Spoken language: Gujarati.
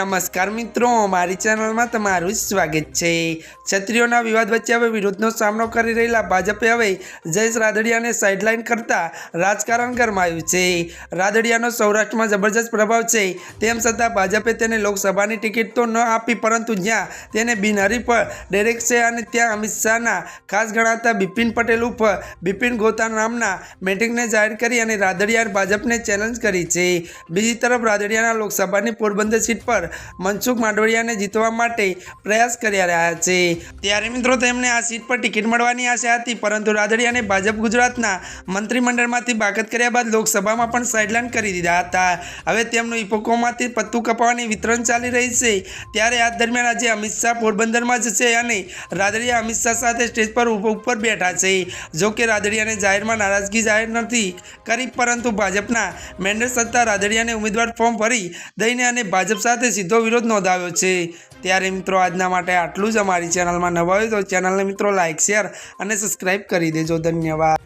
નમસ્કાર મિત્રો, મારી ચેનલમાં તમારું સ્વાગત છે. ક્ષત્રિયોના વિવાદ વચ્ચે હવે વિરોધનો સામનો કરી રહેલા ભાજપે હવે જયેશ રાદડિયાને સાઇડલાઇન કરતા રાજકારણ ગરમાયું છે. રાદડિયાનો સૌરાષ્ટ્રમાં જબરજસ્ત પ્રભાવ છે. તેમ છતાં ભાજપે તેને લોકસભાની ટિકિટ તો ન આપી, પરંતુ જ્યાં તેને બિનહરી પર ડેરેક છે અને ત્યાં અમિત શાહના ખાસ ગણાતા બિપિન પટેલ ઉપર બિપિન ગોતા નામના મિટિંગને જાહેર કરી અને રાદડિયા ભાજપને ચેલેન્જ કરી છે. બીજી તરફ રાદડિયાના લોકસભાની પોરબંદર સીટ પર મનસુખ માંડવિયાને જીતવા માટે પ્રયાસ કરી રહ્યા છે. ત્યારે મિત્રો તેમને આ સીટ પર ટિકિટ મળવાની આશા હતી, પરંતુ રાદડિયાને ભાજપ ગુજરાતના મંત્રીમંડળમાંથી બાકાત કર્યા બાદ લોકસભામાં પણ સાઇડલાઇન કરી દીધા હતા. હવે તેમનું ઇપોકોમાંથી પત્તું કપાવવાની વિતરણ ચાલી રહી છે. ત્યારે આ દરમિયાન આજે અમિત શાહ પોરબંદરમાં જ છે અને રાદડિયા અમિત શાહ સાથે સ્ટેજ પર ઉપ- ઉપર બેઠા છે. જો કે રાદડિયાને જાહેરમાં નારાજગી જાહેર નથી કરી, પરંતુ ભાજપના મેન્ડર સત્તા રાદડિયાને ઉમેદવાર ફોર્મ ભરી દઈને અને ભાજપ સાથે સીધો વિરોધ નોંધાવ્યો છે. ત્યારે મિત્રો, આજના માટે આટલું જ અમારી ચેનલમાં નવા હોય તો ચેનલને મિત્રો લાઇક શેર અને સબસ્ક્રાઈબ કરી દેજો. ધન્યવાદ.